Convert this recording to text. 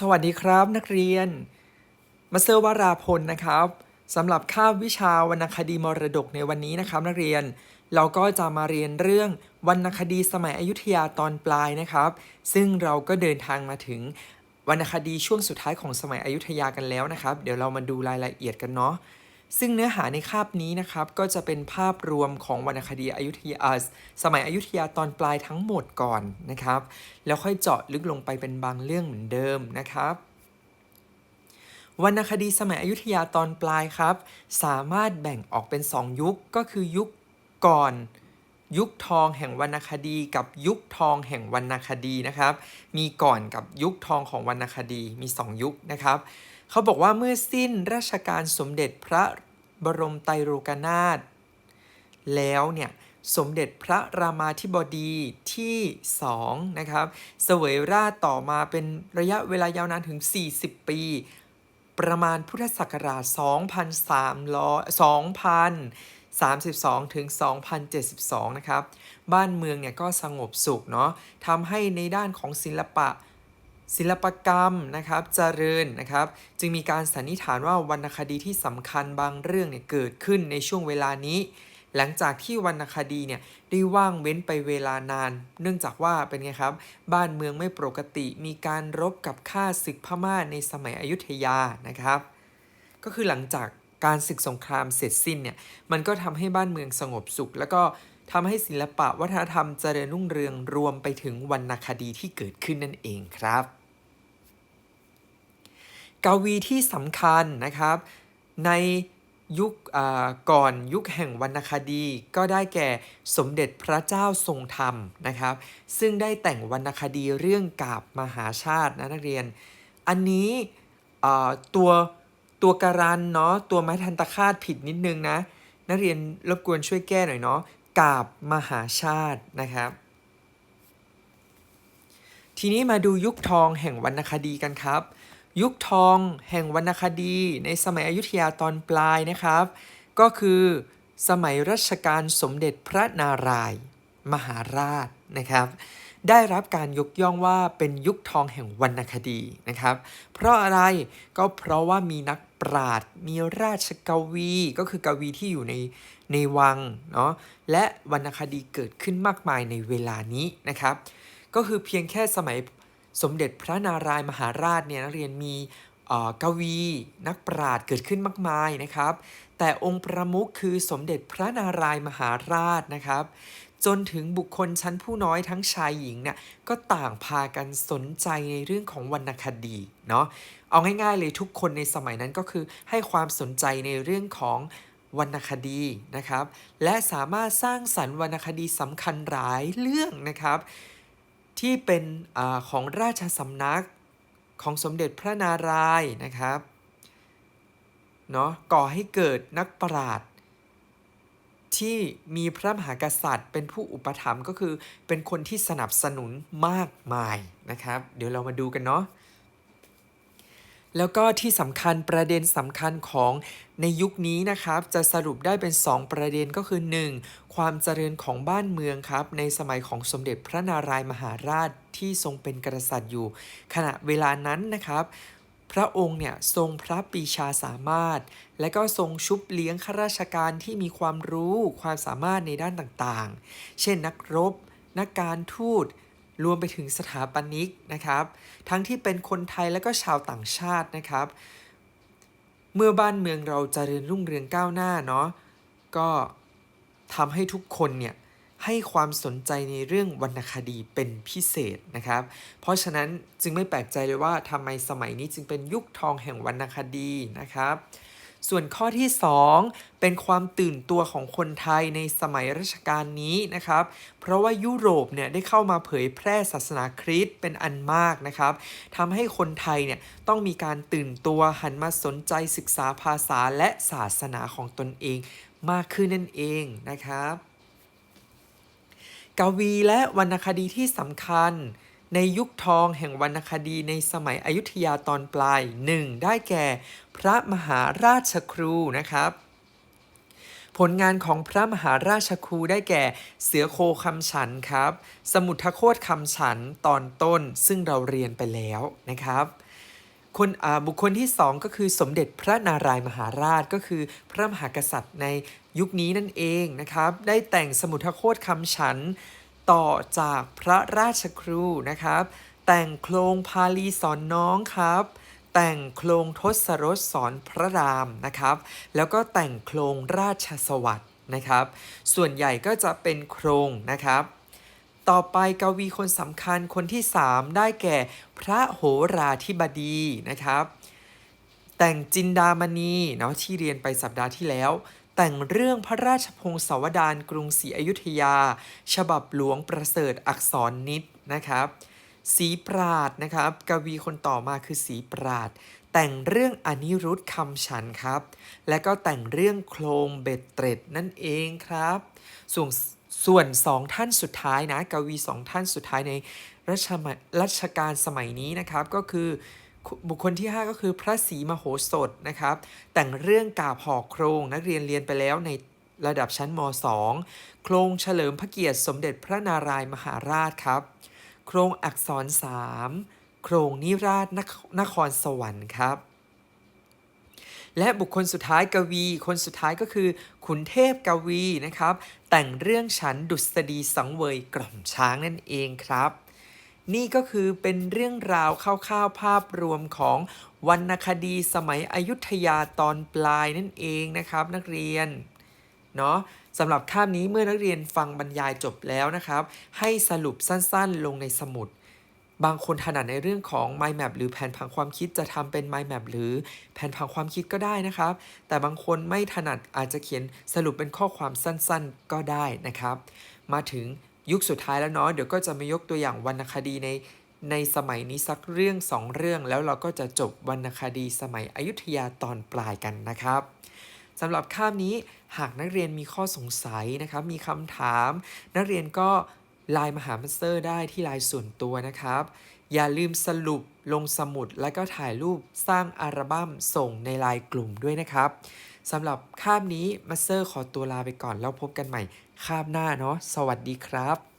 สวัสดีครับนักเรียน มาเซอร์วราพลนะครับสำหรับคาบวิชาวรรณคดีมรดกในวันนี้นะครับ นักเรียนเราก็จะมาเรียนเรื่องวรรณคดีสมัยอยุธยาตอนปลายนะครับ ซึ่งเราก็เดินทางมาถึงวรรณคดีช่วงสุดท้ายของสมัยอยุธยากันแล้วนะครับ เดี๋ยวเรามาดูรายละเอียดกันเนาะ ซึ่งเนื้อหาในคาบนี้นะครับก็จะเป็นภาพรวมของวรรณคดีอยุธยาสมัยอยุธยาตอนปลายทั้งหมดก่อนนะครับ แล้วค่อยเจาะลึกลงไปเป็นบางเรื่องเหมือนเดิมนะครับวรรณคดีสมัยอยุธยาตอนปลายครับ สามารถแบ่งออกเป็น 2 ยุคก็คือยุคก่อนยุคทองแห่งวรรณคดี กับยุคทองแห่งวรรณคดีนะครับ มีก่อนกับยุคทองของวรรณคดีมี 2 ยุคนะครับ เขาบอกว่าเมื่อสิ้นราชการสมเด็จพระบรมไตรโลกนาถแล้วเนี่ยสมเด็จพระรามาธิบดีที่2นะครับเสวยราชต่อมาเป็นระยะเวลายาวนานถึง 40 ปี ประมาณพุทธศักราช 2,300 2,032 ถึง 2,072 นะครับ บ้านเมืองเนี่ยก็สงบสุขเนาะทำให้ในด้านของศิลปะ ศิลปกรรมนะครับเจริญนะครับ จึงมีการสันนิษฐานว่าวรรณคดีที่สำคัญบางเรื่องเนี่ยเกิดขึ้นในช่วงเวลานี้ หลังจากที่วรรณคดีเนี่ยได้ว่างเว้นไปเวลานาน เนื่องจากว่าเป็นไงครับ บ้านเมืองไม่ปกติมีการรบกับข้าศึกพม่าในสมัยอยุธยานะครับ ก็คือหลังจากการศึกสงครามเสร็จสิ้นเนี่ยมันก็ทำให้บ้านเมืองสงบสุข แล้วก็ ทำให้ศิลปะวัฒนธรรมเจริญรุ่งเรืองรวมไปถึงวรรณคดีที่เกิดขึ้นนั่นเองครับ กวีที่สำคัญนะครับ ในยุคก่อนยุคแห่งวรรณคดีก็ได้แก่สมเด็จพระเจ้าทรงธรรมนะครับ ซึ่งได้แต่งวรรณคดีเรื่องกาบมหาชาตินะนักเรียน อันนี้ตัวตัวการันเนาะตัวไม้ทันตคาตผิดนิดนึงนะ นักเรียนรบกวนช่วยแก้หน่อยเนาะ กาบมหาชาตินะครับ ทีนี้มาดูยุคทองแห่งวรรณคดีกันครับ ยุคทองแห่งวรรณคดีในสมัยอยุธยาตอนปลายนะครับ ก็คือสมัยรัชกาลสมเด็จพระนารายณ์มหาราชนะครับ ได้รับการยกย่องว่าเป็นยุคทองแห่งวรรณคดีนะครับ เพราะอะไรก็เพราะว่ามีนักปราชญ์มีราชกวีก็คือกวีที่อยู่ในในวังเนาะและวรรณคดีเกิดขึ้นมากมายในเวลานี้นะครับ ก็คือเพียงแค่สมัยสมเด็จพระนารายมหาราชเนี่ยนักเรียนมีกวีนักปราชญ์เกิดขึ้นมากมายนะครับ แต่องค์ประมุขคือสมเด็จพระนารายมหาราชนะครับ จนถึงบุคคลชั้นผู้น้อยทั้งชายหญิงเนี่ยก็ต่างพากันสนใจในเรื่องของวรรณคดีเนาะเอาง่ายๆเลยทุกคนในสมัยนั้นก็คือให้ความสนใจในเรื่องของวรรณคดีนะครับ และสามารถสร้างสรรค์วรรณคดีสำคัญหลายเรื่องนะครับ ที่เป็นอของราชสำนักของสมเด็จพระนารายณ์นะครับเนาะก่อให้เกิดนักปราชญ์ ที่มีพระมหากษัตริย์ เป็นผู้อุปถัมภ์ก็คือเป็นคนที่สนับสนุนมากมายนะครับ เดี๋ยวเรามาดูกันเนาะแล้วก็ที่สำคัญประเด็นสำคัญของในยุคนี้นะครับ จะสรุปได้เป็น 2 ประเด็นก็คือ 1. ความเจริญของบ้านเมืองครับ ในสมัยของสมเด็จพระนารายมหาราชที่ทรงเป็นกษัตริย์อยู่ ขณะเวลานั้นนะครับ พระองค์เนี่ยทรงพระปรีชาสามารถ และก็ทรงชุบเลี้ยงข้าราชการที่มีความรู้ความสามารถในด้านต่างๆ เช่นนักรบ นักการทูต รวมไปถึงสถาปนิกนะครับ ทั้งที่เป็นคนไทยและก็ชาวต่างชาตินะครับ เมื่อบ้านเมืองเราเจริญรุ่งเรืองก้าวหน้าเนาะก็ทำให้ทุกคนเนี่ย ให้ความสนใจในเรื่องวรรณคดีเป็นพิเศษนะครับ เพราะฉะนั้นจึงไม่แปลกใจเลยว่าทำไมสมัยนี้จึงเป็นยุคทองแห่งวรรณคดีนะครับ ส่วนข้อที่ 2 เป็นความตื่นตัวของคนไทยในสมัยรัชกาลนี้นะครับ เพราะว่ายุโรปเนี่ยได้เข้ามาเผยแพร่ศาสนาคริสต์เป็นอันมากนะครับทำให้คนไทยเนี่ยต้องมีการตื่นตัวหันมาสนใจศึกษาภาษาและศาสนาของตนเองมากขึ้นนั่นเองนะครับ กวีและวรรณคดีที่สำคัญ ในยุคทองแห่งวรรณคดีในสมัยอยุธยาตอนปลาย 1. ได้แก่พระมหาราชครูนะครับ ผลงานของพระมหาราชครูได้แก่เสือโคคำฉันครับ สมุทรโคตคำฉันตอนต้นซึ่งเราเรียนไปแล้วนะครับคนบุคคลที่สองก็คือสมเด็จพระนารายมหาราชก็คือพระมหากษัตริย์ใน ยุคนี้นั่นเองนะครับ ได้แต่งสมุทรโคตคำฉัน ต่อจากพระราชครูนะครับ แต่งโครงพาลีสอนน้องครับ แต่งโครงทศรสสอนพระรามนะครับ แล้วก็แต่งโครงราชสวัสด์นะครับ ส่วนใหญ่ก็จะเป็นโครงนะครับต่อไปกวีคนสำคัญคนที่ 3 ได้แก่พระโหราธิบดีนะครับ แต่งจินดามณีเนาะที่เรียนไปสัปดาห์ที่แล้ว แต่งเรื่องพระราชพงศาวดารกรุงศรีอยุธยา ฉบับหลวงประเสริฐอักษรนิดนะครับสีปราดนะครับ กวีคนต่อมาคือสีปราด แต่งเรื่องอนิรุธคำฉันครับ และก็แต่งเรื่องโครงเบ็ดเตร็ดนั่นเองครับ ส่วนส่วนสองท่านสุดท้ายนะ กวีสองท่านสุดท้ายในรัชรัชกาลสมัยนี้นะครับก็คือ บุคคลที่ 5 ก็คือพระศรีมโหสถนะครับ แต่งเรื่องกาบหอกโครงนักเรียนเรียนไปแล้วในระดับชั้นม 2 โครงเฉลิมพระเกียรติสมเด็จพระนารายมหาราชครับ โครงอักษรสามโครงนิราชนคนครสวรรค์ครับ และบุคคลสุดท้ายกวี คนสุดท้ายก็คือขุนเทพกวีนะครับ แต่งเรื่องฉันดุษฎีสังเวยกล่อมช้างนั่นเองครับ นี่ก็คือเป็นเรื่องราวคร่าวๆภาพรวมของวรรณคดีสมัยอยุธยาตอนปลายนั่นเองนะครับ นักเรียนเนาะสำหรับคาบนี้เมื่อนักเรียนฟังบรรยายจบแล้วนะครับ ให้สรุปสั้นๆ ลงในสมุด บางคนถนัดในเรื่องของ mind map หรือแผนผังความคิดจะทำเป็น mind map หรือแผนผังความคิดก็ได้นะครับ แต่บางคนไม่ถนัดอาจจะเขียนสรุปเป็นข้อความสั้นๆ ก็ได้นะครับ มาถึง ยุคสุดท้ายแล้วเนาะเดี๋ยวก็จะมายกตัวอย่างวรรณคดีในในสมัยนี้สักเรื่องสองเรื่อง แล้วเราก็จะจบวรรณคดีสมัยอยุธยาตอนปลายกันนะครับสำหรับคาบนี้หากนักเรียนมีข้อสงสัยนะครับ มีคำถาม นักเรียนก็ไลน์มาหามาสเตอร์ได้ที่ไลน์ส่วนตัวนะครับ อย่าลืมสรุปลงสมุดแล้วก็ถ่ายรูปสร้างอัลบั้มส่งในไลน์กลุ่มด้วยนะครับสำหรับคาบนี้มาสเตอร์ขอตัวลาไปก่อนแล้วพบกันใหม่ คาบหน้าเนาะสวัสดีครับ